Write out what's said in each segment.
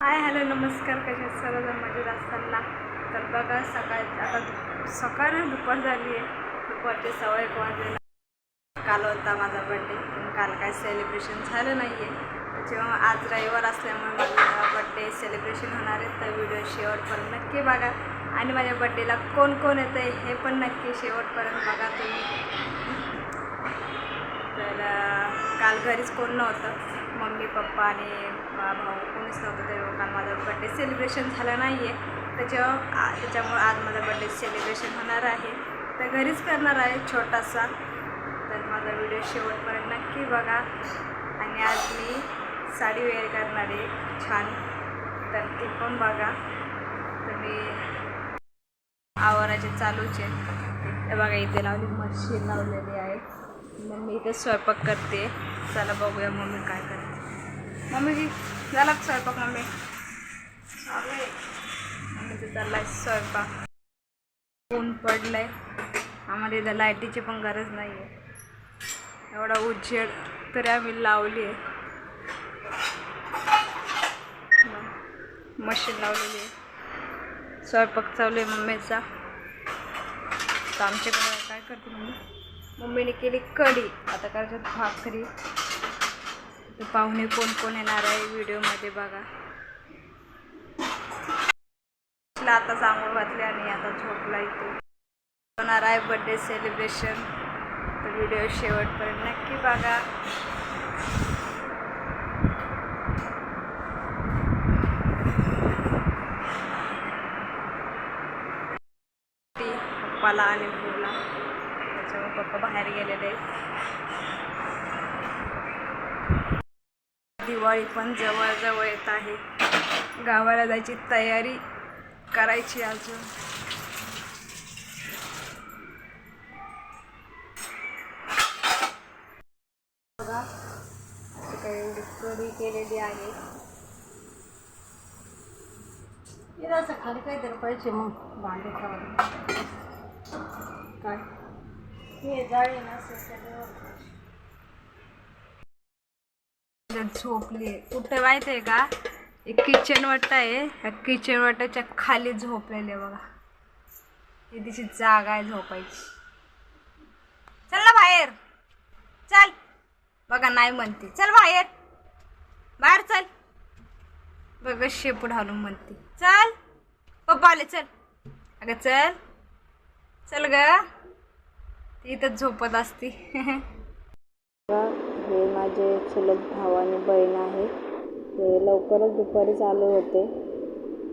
Hi hello नमस्कार. कसे आहेत सर्वजण? मजेत असताना. तर बघा सकाळ आता सकाळ दुपार झाली आहे. दुपारचे सवय एक वाजलेला काल होता माझा बड्डे पण काल काय सेलिब्रेशन झालं नाही आहे जेव्हा आज रविवार असल्यामुळे माझा बड्डे सेलिब्रेशन होणार आहे. तर व्हिडिओ शेवटपर्यंत नक्की बघा. आणि माझ्या बड्डेला कोण कोण येतं आहे हे पण नक्की शेवटपर्यंत बघा तुम्ही. तर काल घरीच कोण नव्हतं. मम्मी पप्पा आणि भाऊ कोणीच नव्हतं त्या लोकांना माझा बड्डे सेलिब्रेशन झालं नाही आहे त्याच्या त्याच्यामुळं आज माझा बड्डे सेलिब्रेशन होणार आहे. तर घरीच करणार आहे छोटासा. तर माझा व्हिडिओ शेवटपर्यंत नक्की बघा. आणि आज मी साडी वेअर करणार आहे. छान. तर ती पण बघा. तुम्ही आवाराचे चालूच. आहे बघा इथे लावली मशीन लावलेली आहे. मम्मी इथे स्वयंपाक करते. चला बघूया मम्मी काय करते. मम्मीजी झाला स्वयंपाक मम्मी? चालू आहे मम्मीचं चाललाय स्वयंपाक. ऊन पडलंय. आम्हाला इथं लाईटीची पण गरज नाही आहे एवढा उजेड तरी आम्ही लावली आहे मशीन लावलेली आहे स्वयंपाक चालू आहे मम्मीचा. तर आमच्याकडे काय करते मम्मी? मम्मीने केली कढी. आता करायच्यात भाकरी. पाहुणे कोण कोण येणार आहे व्हिडिओमध्ये बघा. आता सांगून घातले आणि आता झोपला इथे. होणार आहे बड्डे सेलिब्रेशन तर व्हिडिओ शेवटपर्यंत नक्की बघा. ती पप्पाला आणि बोला त्याच्यामुळे पप्पा बाहेर गेलेले आहेत. दिवाळी पण जवळजवळ येत आहे. गावाला जायची तयारी करायची अजून. बघा काही एवढी कढी केलेली आहे. हे असं खाली तर पाहिजे मग भांडे खावायला काय? हे जाळी ना त्याच्यावर झोपली. कुठे माहिती आहे का? एक किचन वाटा आहे. ह्या किचन वाट्याच्या खाली झोपलेले बघा. ही तिची जागा आहे झोपायची. चल ना बाहेर. चल. बघा नाही म्हणते. चल बाहेर. बाहेर चल. बघा शेपूट घालून म्हणते. चल. पप्पा आले चल. अगं चल. चल ग. ती इथंच झोपत असती. हे माझे चुलत भाव आणि बहीण आहे. ते लवकरच दुपारी चालू होते.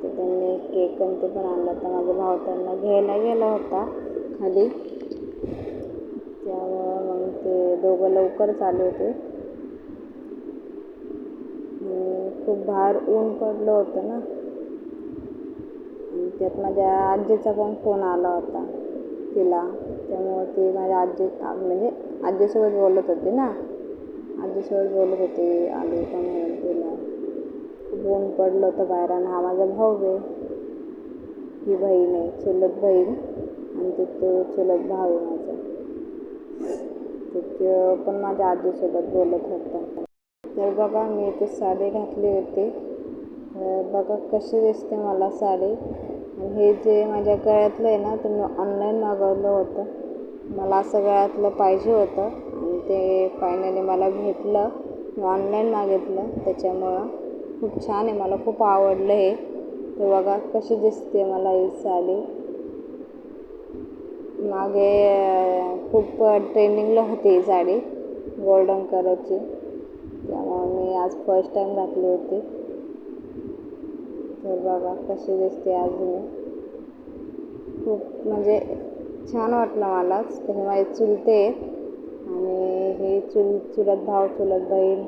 तर त्यांनी केक आणि ते पण आणला. होता माझा भाव त्यांना घ्यायला गेला होता खाली. त्यामुळं मग ते दोघं लवकर चालू होते. आणि खूप बाहेर ऊन पडलं होतं ना. आणि त्यात माझ्या आजीचा पण फोन आला होता. तिला. त्यामुळं ती माझ्या आजी म्हणजे आजीसोबत बोलत होती ना. आजीसोबत बोलत होते आले का म्हणून तिला. खूप ऊन पडलं होतं बाहेर आणि हा माझा भाऊ आहे ही बहीण आहे चुलत बहीण आणि तिथं चुलत भाऊ आहे माझा. तिथं पण माझ्या आजीसोबत बोलत होता. तर बघा मी इथे साडी घातली होती. तर बघा कशी दिसते मला साडी. आणि हे जे माझ्या गळ्यातलं आहे ना ते मी ऑनलाईन मागवलं होतं. मला असं गळ्यातलं पाहिजे होतं. ते फायनली मला भेटलं. मी ऑनलाईन मागितलं. त्याच्यामुळं खूप छान आहे. मला खूप आवडलं हे. तर बघा कशी दिसते मला ही साडी. मागे खूप ट्रेंडिंगला होती ही साडी गोल्डन कलरची त्यामुळे मी आज फर्स्ट टाईम घातली होती. तर बघा कशी दिसते आज मी खूप म्हणजे छान वाटलं मलाच तर हे माझे चुलते. आणि हे चुल चुलत भाव चुलत बहीण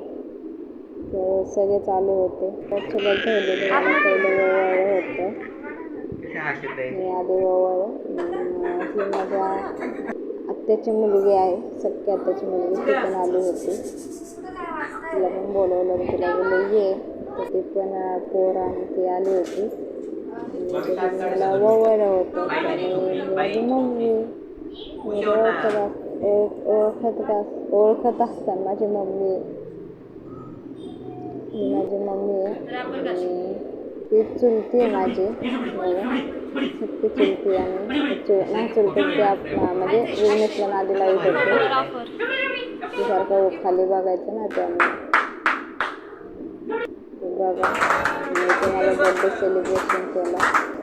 तर सगळे चालू होते. चुलत बहिणीने मला पहिलं होतं. मी आधी ओवाळलं ही माझ्या आत्याची मुलगी आहे सख्या आत्याची मुलगी. ती पण आली होती. तिला पण बोलवलं तिला बोललं ये. तर ती पण पोर आणि ती आली होती. मला ओवाळलं होतं. आणि माझी मम्मी मी अस- ओळख ओळखत अस- ओळखत असताना माझी मम्मी माझी मम्मी आहे आणि ती चुलती आहे माझी. बघा सक्की चुलती आणि चु नाही चुलती ती आप म्हणजे विघ्नेशला नादी लावत ती सारखं खाली बघायचं ना त्यामुळे बघा. मी तुम्हाला बर्थडे सेलिब्रेशन केला.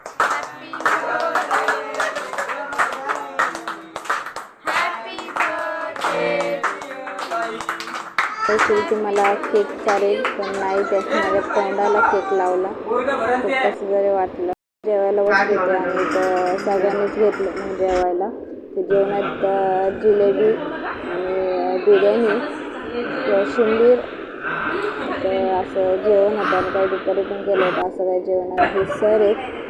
तर मला केक चालेल पण नाही त्यात माझ्या तोंडाला केक लावला. खूप कसं जरी वाटलं जेवायला बसले होते आणि तर सगळ्यांनीच घेतलं मग जेवायला. ते जेवणात जिलेबी आणि बिर्याणी कोशिंबीर तर असं जेवण होतं आणि काही दुपारी पण केलं होतं असं काही जेवण आहे हे सर आहेत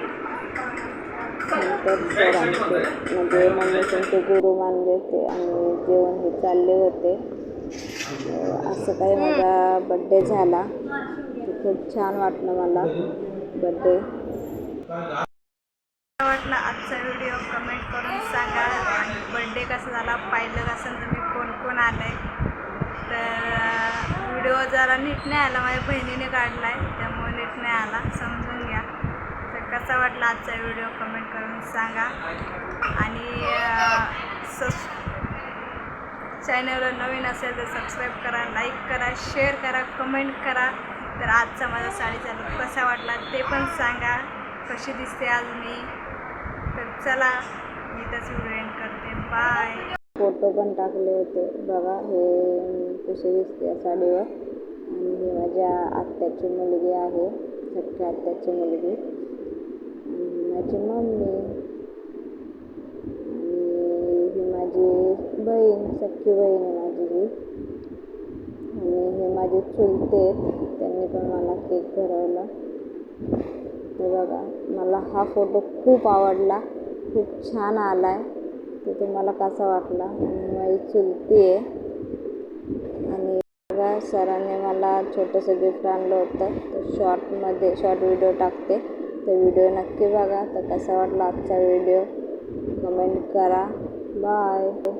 नंतर सर आमचे म्हणजे मम्मी त्यांचे गुरु मानले होते आणि जेवण हे चालले होते. असं काही माझा बड्डे झाला. खूप छान वाटलं मला बड्डे वाटला आजचा व्हिडिओ कमेंट करून सांगा. आणि बड्डे कसा झाला? पाहिलं असेल तुम्ही कोण कोण आलं आहे तर व्हिडिओ जरा नीट नाही आला. माझ्या बहिणीने काढला आहे त्यामुळे नीट नाही आला. समजून घ्या. तर कसा वाटला आजचा व्हिडिओ कमेंट करून सांगा. आणि सबस्क्राईब चॅनलवर नवीन असेल तर सबस्क्राईब करा लाईक करा शेअर करा कमेंट करा. तर आजचा माझा साडीचा लुक कसा वाटला ते पण सांगा. कशी दिसते आज मी? तर चला मी त्याच व्हिडिओ एंड करते. बाय फोटो पण टाकले होते. बघा हे कशी दिसते या साडीवर. आणि ही माझ्या आत्याची मुलगी आहे. सख्या आत्याची मुलगी. आणि माझी मम्मी आणि ही माझी बहीण सख्खी बहीण आहे माझी ही. आणि हे माझे चुलते आहेत. त्यांनी पण मला केक भरवला. तर बघा मला हा फोटो खूप आवडला. खूप छान आला आहे तो तुम्हाला कसा वाटला? आणि माझी चुलती आहे. आणि बघा सरांनी मला छोटंसं गिफ्ट आणलं होतं. तर शॉर्टमध्ये शॉर्ट व्हिडिओ टाकते. तर व्हिडिओ नक्की बघा. तर कसा वाटला आजचा व्हिडिओ कमेंट करा. बाय